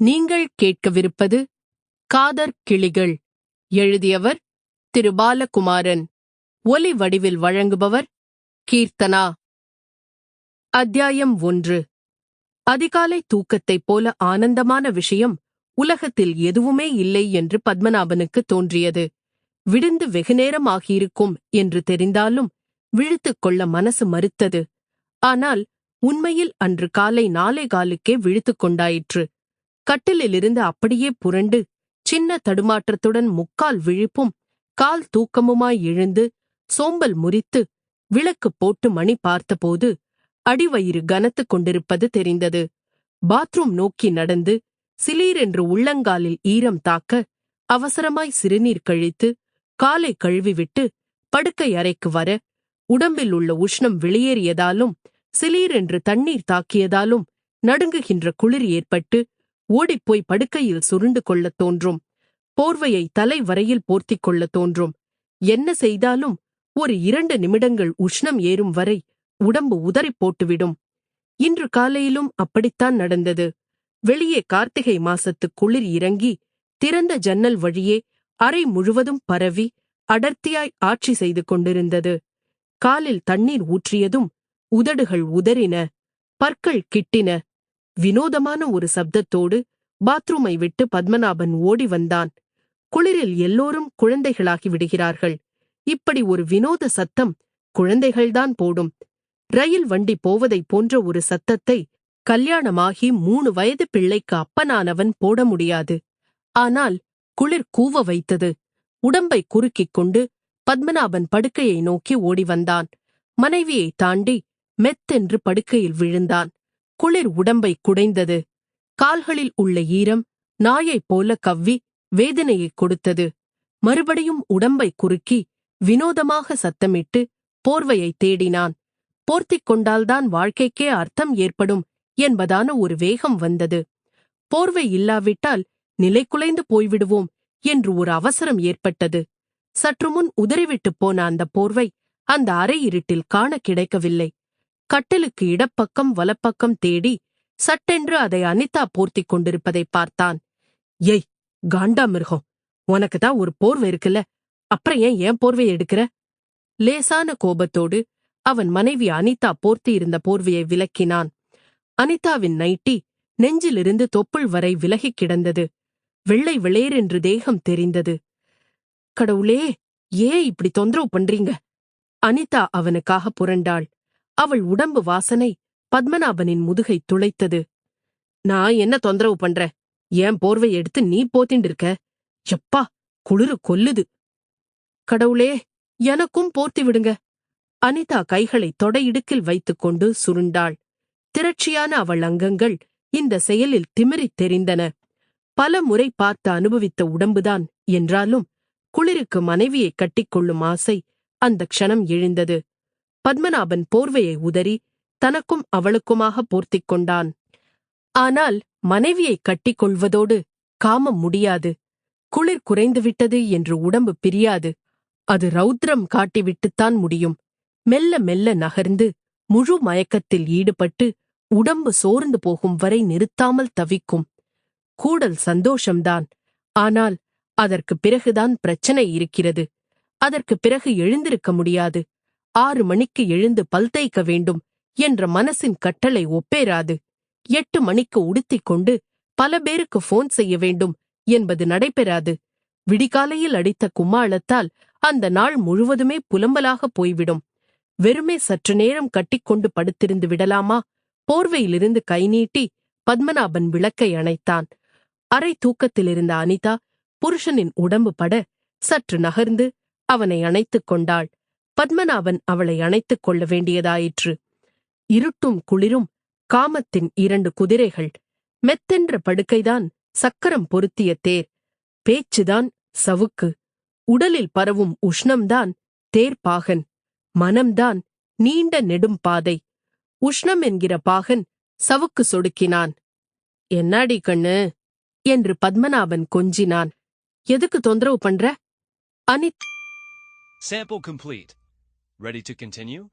நீங்கள் கேட்கவிருப்பது காதர் கிளிகள். எழுதியவர் திரு. பாலகுமாரன். ஒலி வடிவில் வழங்குபவர் கீர்த்தனா. அத்தியாயம் ஒன்று. அதிகாலை தூக்கத்தைப் போல ஆனந்தமான விஷயம் உலகத்தில் எதுவுமே இல்லை என்று பத்மநாபனுக்கு தோன்றியது. விடிந்து வெகுநேரம் ஆகியிருக்கும் என்று தெரிந்தாலும் விழித்துக் கொள்ள மனசு மறுத்தது. ஆனால் உண்மையில் அன்று காலை நாளை காலுக்கே விழித்துக் கொண்டாயிற்று. கட்டிலிலிருந்து அப்படியே புரண்டு சின்ன தடுமாற்றத்துடன் முக்கால் விழிப்பும் கால் தூக்கமுமாய் எழுந்து சோம்பல் முறித்து விளக்கு போட்டு மணி பார்த்தபோது அடிவயிறு கனத்துக் கொண்டிருப்பது தெரிந்தது. பாத்ரூம் நோக்கி நடந்து சிலீரென்று உள்ளங்காலில் ஈரம் தாக்க அவசரமாய் சிறுநீர் கழித்து காலை கழுவிவிட்டு படுக்கை அறைக்கு வர உடம்பில் உள்ள உஷ்ணம் வெளியேறியதாலும் சிலீரென்று தண்ணீர் தாக்கியதாலும் நடுங்குகின்ற குளிர் ஏற்பட்டு ஓடிப்போய் படுக்கையில் சுருண்டு கொள்ளத் தோன்றும். போர்வையை தலை வரையில் போர்த்திக் கொள்ளத் தோன்றும். என்ன செய்தாலும் ஒரு இரண்டு நிமிடங்கள் உஷ்ணம் ஏறும் வரை உடம்பு உதறிப் போட்டுவிடும். இன்று காலையிலும் அப்படித்தான் நடந்தது. வெளியே கார்த்திகை மாசத்து குளிர் இறங்கி திறந்த ஜன்னல் வழியே அறை முழுவதும் பரவி அடர்த்தியாய் ஆட்சி செய்து கொண்டிருந்தது. காலில் தண்ணீர் ஊற்றியதும் உதடுகள் உதறின பற்கள் கிட்டின. வினோதமான ஒரு சப்தத்தோடு பாத்ரூமை விட்டு பத்மநாபன் ஓடி வந்தான். குளிரில் எல்லோரும் குழந்தைகளாகி விடுகிறார்கள். இப்படி ஒரு வினோத சத்தம் குழந்தைகள்தான் போடும். ரயில் வண்டி போவதைப் போன்ற ஒரு சத்தத்தை கல்யாணமாகி மூணு வயது பிள்ளைக்கு அப்பனானவன் போட முடியாது. ஆனால் குளிர் கூவ வைத்தது. உடம்பை குறுக்கிக் கொண்டு பத்மநாபன் படுக்கையை நோக்கி ஓடி வந்தான். மனைவியை தாண்டி மெத்தென்று படுக்கையில் விழுந்தான். குளிர் உடம்பை குடைந்தது. கால்களில் உள்ள ஈரம் நாயைப் போல கவ்வி வேதனையைக் கொடுத்தது. மறுபடியும் உடம்பை குறுக்கி வினோதமாக சத்தமிட்டு போர்வையை தேடினான். போர்த்திக் கொண்டால்தான் வாழ்க்கைக்கே அர்த்தம் ஏற்படும் என்பதான ஒரு வேகம் வந்தது. போர்வை இல்லாவிட்டால் நிலைக்குலைந்து போய்விடுவோம் என்று ஒரு அவசரம் ஏற்பட்டது. சற்று முன் உதறிவிட்டுப் போன அந்த போர்வை அந்த அறை இருட்டில் காண கிடைக்கவில்லை. கட்டிலுக்கு இடப்பக்கம் வலப்பக்கம் தேடி சட்டென்று அதை அனிதா போர்த்திக் கொண்டிருப்பதை பார்த்தான். ஏய் காண்டா மிருகம் உனக்கு தான் ஒரு போர்வை இருக்குல்ல அப்புறம் ஏன் என் போர்வையை எடுக்கிற? லேசான கோபத்தோடு அவன் மனைவி அனிதா போர்த்தி இருந்த போர்வையை விலக்கினான். அனிதாவின் நைட்டி நெஞ்சிலிருந்து தொப்புள் வரை விலகிக் கிடந்தது. வெள்ளை வெளேரென்று தேகம் தெரிந்தது. கடவுளே ஏன் இப்படி தொந்தரவு பண்றீங்க? அனிதா அவனுக்காக புரண்டாள். அவள் உடம்பு வாசனை பத்மநாபனின் முதுகை துளைத்தது. நான் என்ன தொந்தரவு பண்ற? ஏன் போர்வை எடுத்து நீ போத்திண்டு இருக்க எப்பா குளிரு கொல்லுது. கடவுளே எனக்கும் போர்த்தி விடுங்க. அனிதா கைகளை தொடையிடுக்கில் வைத்துக்கொண்டு சுருண்டாள். திரட்சியான அவள் அங்கங்கள் இந்த செயலில் திமிரித் தெரிந்தன. பல முறை பார்த்து அனுபவித்த உடம்புதான் என்றாலும் குளிருக்கு மனைவியை கட்டிக்கொள்ளும் ஆசை அந்த க்ஷணம் எழுந்தது. பத்மநாபன் போர்வையை உதறி தனக்கும் அவளுக்குமாக போர்த்திக் கொண்டான் ஆனால் மனைவியை கட்டிக் கொள்வதோடு காமம் முடியாது. குளிர் குறைந்துவிட்டது என்று உடம்பு பிரியாது. அது ரௌத்ரம் காட்டிவிட்டுத்தான் முடியும். மெல்ல மெல்ல நகர்ந்து முழு மயக்கத்தில் ஈடுபட்டு உடம்பு சோர்ந்து போகும் வரை நிறுத்தாமல் தவிக்கும். கூடல் சந்தோஷம்தான். ஆனால் அதற்கு பிறகுதான் பிரச்சனை இருக்கிறது. அதற்கு பிறகு எழுந்திருக்க முடியாது. ஆறு மணிக்கு எழுந்து பல் தேய்க்க வேண்டும் என்ற மனசின் கட்டளை ஒப்பேராது எட்டு மணிக்கு உடுத்திக் கொண்டு பல பேருக்கு போன் செய்ய வேண்டும் என்பது நடைபெறாது. விடிகாலையில் அடித்த கும்மாளத்தால் அந்த நாள் முழுவதுமே புலம்பலாக போய்விடும். வெறுமே சற்று நேரம் கட்டிக்கொண்டு படுத்திருந்து விடலாமா? போர்வையிலிருந்து கை நீட்டி பத்மநாபன் விளக்கை அணைத்தான். அரை தூக்கத்திலிருந்த அனிதா புருஷனின் உடம்பு பட சற்று நகர்ந்து அவனை அணைத்துக் கொண்டாள். பத்மநாபன் அவளை அணைத்துக் கொள்ள வேண்டியதாயிற்று. இருட்டும் குளிரும் காமத்தின் இரண்டு குதிரைகள் மெத்தென்ற படுக்கைதான் சக்கரம் பொருத்திய தேர். பேச்சுதான் சவுக்கு. உடலில் பரவும் உஷ்ணம்தான் தேர்பாகன் மனம்தான் நீண்ட நெடும் பாதை. உஷ்ணம் என்கிற பாகன் சவுக்கு சொடுக்கினான். என்னாடி கண்ணு? என்று பத்மநாபன் கொஞ்சினான். எதுக்கு தொந்தரவு பண்ற? Anith Sample complete. Ready to continue?